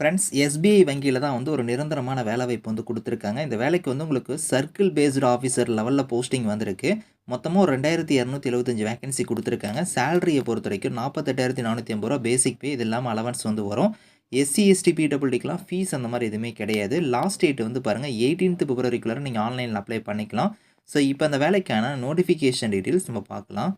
Friends SBI வங்கியில தான் வந்து ஒரு நிரந்தரமான வேலைவாய்ப்பு வந்து கொடுத்துருக்காங்க இந்த வேலைக்கு வந்து உங்களுக்கு சர்க்கிள் பேஸ்டு ஆஃபீஸர் லெவலில் போஸ்டிங் வந்திருக்கு. மொத்தமாக ஒரு 2275 வேக்கன்சி குடுத்துருக்காங்க. சேலரிய பொறுத்தவரைக்கும் ரூ. 48,450 பேசிக் பே. இது இல்லாமல் அலவன்ஸ் வந்து வரும். எஸ்சி, எஸ்டி, பிடபிள்யூடிக்குலாம் ஃபீஸ் அந்த மாதிரி எதுவுமே கிடையாது. லாஸ்ட் டேட் வந்து பாருங்கள் எயிட்டீன்த் பிப்ரவரிக்குள்ளே நீங்கள் ஆன்லைனில் அப்ளை பண்ணிக்கலாம். ஸோ இப்போ அந்த வேலைக்கான நோட்டிஃபிகேஷன் டீட்டெயில்ஸ் நம்ம பார்க்கலாம்.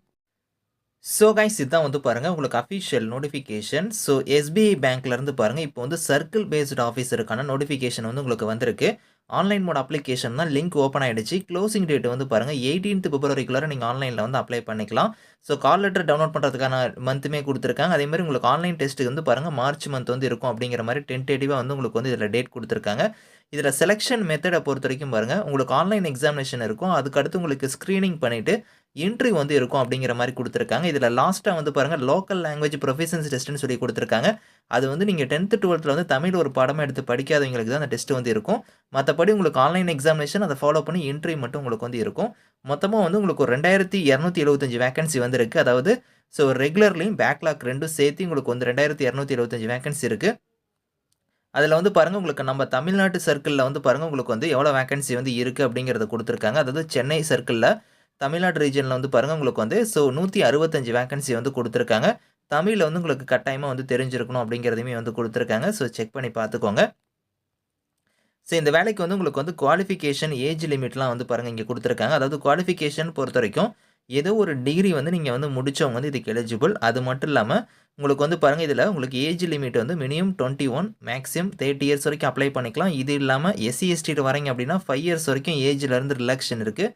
ஸோ கைஸ் இதுதான் வந்து பாருங்கள் உங்களுக்கு அஃபிஷியல் நோட்டிஃபிகேஷன். ஸோ எஸ்பிஐ பேங்க்லேருந்து பாருங்கள் இப்போ வந்து சர்க்கிள் பேஸ்டு ஆஃபீஸருக்கான நோட்டிஃபிகேஷன் வந்து உங்களுக்கு வந்திருக்கு. ஆன்லைன் மோட் அப்ளிகேஷன் தான் லிங்க் ஓப்பன் ஆகிடுச்சு க்ளோசிங் டேட் வந்து பாருங்கள் எயிட்டீன்த் பிப்ரவரிக்குள்ளார நீங்கள் ஆன்லைனில் வந்து அப்ளை பண்ணிக்கலாம். ஸோ கால் லெட்டர் டவுன்லோட் பண்ணுறதுக்கான மந்த்துமே கொடுத்துருக்காங்க அதே மாதிரி உங்களுக்கு ஆன்லைன் டெஸ்ட்டுக்கு வந்து பாருங்கள் மார்ச் மந்த் வந்து இருக்கும் அப்படிங்கிற மாதிரி டென்டேட்டிவாக வந்து உங்களுக்கு வந்து இதில் டேட் கொடுத்துருக்காங்க இதில் செலெக்ஷன் மெத்தடை பொறுத்த வரைக்கும் பாருங்கள் உங்களுக்கு ஆன்லைன் எக்ஸாமினேஷன் இருக்கும். அதுக்கடுத்து உங்களுக்கு ஸ்க்ரீனிங் பண்ணிவிட்டு இன்ட்ரி வந்து இருக்கும் அப்படிங்கிற மாதிரி கொடுத்துருக்காங்க இதில் லாஸ்ட்டாக வந்து பாருங்கள் லோக்கல் லாங்குவேஜ் ப்ரொஃபஷன்ஸ் டெஸ்ட்டுன்னு சொல்லி கொடுத்துருக்காங்க அது வந்து நீங்கள் டென்த்து டுவெல்த்தில் வந்து தமிழ் ஒரு படமாக எடுத்து படிக்காதவங்களுக்கு தான் அந்த டெஸ்ட் வந்து இருக்கும். மற்றபடி உங்களுக்கு ஆன்லைன் எக்ஸாமினேஷன் அதை ஃபாலோ பண்ணி இன்ட்ரி மட்டும் உங்களுக்கு வந்து இருக்கும். மொத்தமாக வந்து உங்களுக்கு ஒரு 2275 வேக்கன்சி வந்திருக்கு. அதாவது ஸோ ரெகுலர்லையும் பேக்லாக் ரெண்டும் சேர்த்து உங்களுக்கு வந்து 2275 வேக்கன்சி இருக்குது அதில் வந்து பாருங்கள் உங்களுக்கு நம்ம தமிழ்நாட்டு சர்க்கிளில் வந்து பாருங்கள் உங்களுக்கு வந்து எவ்வளோ வேக்கன்சி வந்து இருக்குது அப்படிங்கிறத கொடுத்துருக்காங்க அதாவது சென்னை சர்க்கிளில் தமிழ்நாடு ரீஜனில் வந்து பாருங்கள் உங்களுக்கு வந்து ஸோ 165 வேக்கன்சி வந்து கொடுத்துருக்காங்க தமிழில் வந்து உங்களுக்கு கட்டாயமாக வந்து தெரிஞ்சிருக்கணும் அப்படிங்கிறதையுமே வந்து கொடுத்துருக்காங்க ஸோ செக் பண்ணி பார்த்துக்கோங்க. ஸோ இந்த வேலைக்கு வந்து உங்களுக்கு வந்து குவாலிஃபிகேஷன், ஏஜ் லிமிட்லாம் வந்து பாருங்கள் இங்கே கொடுத்துருக்காங்க அதாவது குவாலிஃபிகேஷன் பொறுத்த வரைக்கும் ஏதோ ஒரு டிகிரி வந்து நீங்கள் வந்து முடிச்சவங்க வந்து இதுக்கு எலிஜிபிள். அது மட்டும் இல்லாமல் உங்களுக்கு வந்து பாருங்கள் இதில் உங்களுக்கு ஏஜ் லிமிட் வந்து மினிமம் 21 மேக்ஸிமம் 30 இயர்ஸ் வரைக்கும் அப்ளை பண்ணிக்கலாம். இது இல்லாமல் எஸ்சி, எஸ்டிட்டு வரீங்க அப்படின்னா ஃபைவ் இயர்ஸ் வரைக்கும் ஏஜ்லேருந்து ரிலாக்ஷன் இருக்குது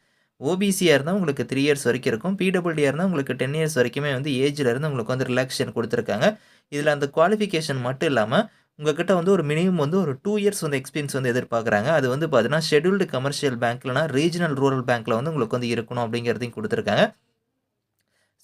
ஓபிசியாக இருந்தால் உங்களுக்கு த்ரீ இயர்ஸ் வரைக்கும் இருக்கும். பிடபிள்டியாக இருந்தால் உங்களுக்கு 10 இயர்ஸ் வரைக்குமே வந்து ஏஜ்லேருந்து உங்களுக்கு வந்து ரிலாக்ஷன் கொடுத்துருக்காங்க இதில் அந்த குவாலிஃபிகேஷன் மட்டும் இல்லாமல் உங்ககிட்ட வந்து ஒரு மினிமம் வந்து ஒரு டூ இயர்ஸ் வந்து எக்ஸ்பீரியன்ஸ் வந்து எதிர்பார்க்குறாங்க. அது வந்து பார்த்தீங்கன்னா ஷெடியூல்டு கமர்ஷியல் பேங்க்லனா ரீஜினல் ரூரல் பேங்க்கில் வந்து உங்களுக்கு வந்து இருக்கணும் அப்படிங்கிறதையும் கொடுத்துருக்காங்க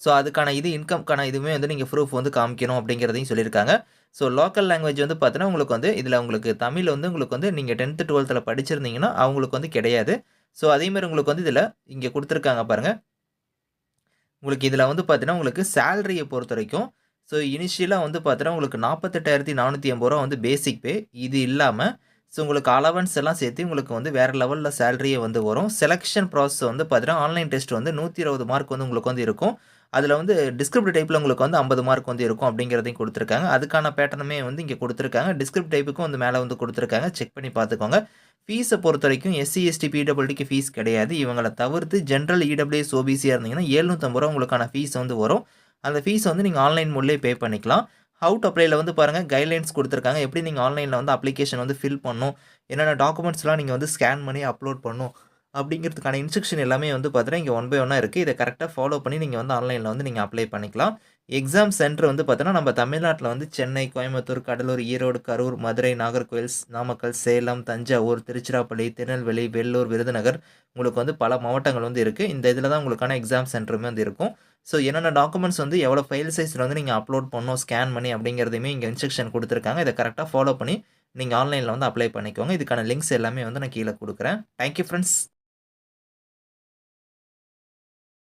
ஸோ அதுக்கான இது இன்கம்க்கான இதுவுமே வந்து நீங்கள் ப்ரூஃப் வந்து காமிக்கணும் அப்படிங்கிறதையும் சொல்லியிருக்காங்க. ஸோ லோக்கல் லாங்குவேஜ் வந்து பார்த்தீங்கன்னா உங்களுக்கு வந்து இதில் உங்களுக்கு தமிழ் வந்து உங்களுக்கு வந்து நீங்கள் டென்த்து டுவெல்த்தில் படிச்சிருந்தீங்கன்னா அவங்களுக்கு வந்து கிடையாது. ஸோ அதேமாதிரி உங்களுக்கு வந்து இதில் இங்கே கொடுத்துருக்காங்க பாருங்கள் உங்களுக்கு இதில் வந்து பார்த்தீங்கன்னா உங்களுக்கு சேலரியை பொறுத்த வரைக்கும் ஸோ இனிஷியலாக வந்து பார்த்தீங்கன்னா உங்களுக்கு நாற்பத்தெட்டாயிரத்தி நானூற்றி ஐம்பது ரூபா வந்து பேசிக் பே. இது இல்லாமல் ஸோ உங்களுக்கு அலவன்ஸ் எல்லாம் சேர்த்து உங்களுக்கு வந்து வேறு லெவலில் சேலரியே வந்து வரும். செலெக்ஷன் ப்ராசஸ் வந்து பார்த்தீங்கன்னா ஆன்லைன் டெஸ்ட் வந்து 120 மார்க் வந்து உங்களுக்கு வந்து இருக்கும். அதில் வந்து டிஸ்கிரிப்டிவ் டைப்பில் உங்களுக்கு வந்து 50 மார்க் வந்து இருக்கும் அப்படிங்கிறதையும் கொடுத்துருக்காங்க அதுக்கான பேட்டர்னுமே வந்து இங்கே கொடுத்துருக்காங்க டிஸ்கிரிப்டிவ் டைப்புக்கும் வந்து மேலே வந்து கொடுத்துருக்காங்க செக் பண்ணி பார்த்துக்கோங்க. ஃபீஸை பொறுத்த வரைக்கும் எஸ்சி, எஸ்டி, பிடபிள்யூடிக்கு ஃபீஸ் கிடையாது. இவங்களை தவிர்த்து ஜென்ரல் இடபிள்யூஎஸ், ஓபிசியாக இருந்தீங்கன்னா ஏழ்நூற்றம்பது ரூபா உங்களுக்கான ஃபீஸ் வந்து வரும். அந்த ஃபீஸ் வந்து நீங்கள் ஆன்லைன் மோட்லயே பே பண்ணிக்கலாம். அவுட் அப்ளைல வந்து பாருங்க கைட்லைன்ஸ் கொடுத்துருக்காங்க எப்படி நீங்கள் ஆன்லைனில் வந்து அப்ளிகேஷன் வந்து ஃபில் பண்ணும் என்னென்ன டாக்குமெண்ட்ஸ்லாம் நீங்கள் வந்து ஸ்கேன் பண்ணி அப்லோட் பண்ணும் அப்படிங்கிறதுக்கான இன்ஸ்ட்ரக்ஷன் எல்லாமே வந்து பார்த்தீங்கன்னா இங்கே ஒன் பை ஒன்றா இருக்குது இதை கரெக்டாக ஃபாலோ பண்ணி நீங்கள் வந்து ஆன்லைனில் வந்து நீங்கள் அப்ளை பண்ணிக்கலாம். எக்ஸாம் சென்டர் வந்து பார்த்தீங்கன்னா நம்ம தமிழ்நாட்டில் வந்து சென்னை, கோயம்புத்தூர், கடலூர், ஈரோடு, கரூர், மதுரை, நாகர்கோவில், நாமக்கல், சேலம், தஞ்சாவூர், திருச்சிராப்பள்ளி, திருநெல்வேலி, வெள்ளூர், விருதுநகர் உங்களுக்கு வந்து பல மாவட்டங்கள் வந்து இருக்குது இந்த இதில் தான் உங்களுக்கான எக்ஸாம் சென்டருமே வந்து இருக்கும். ஸோ என்னென்ன டாக்குமெண்ட்ஸ் வந்து எவ்வளோ ஃபைல் சைஸில் வந்து நீங்கள் அப்லோட் பண்ணணும், ஸ்கேன் பண்ணி அப்படிங்கிறதையுமே இங்கே இன்ஸ்ட்ரக்ஷன் கொடுத்துருக்காங்க இதை கரெக்டாக ஃபாலோ பண்ணி நீங்கள் ஆன்லைனில் வந்து அப்ளை பண்ணிக்கோங்க. இதுக்கான லிங்க்ஸ் எல்லாமே வந்து நான் கீழே கொடுக்குறேன் தேங்க் யூ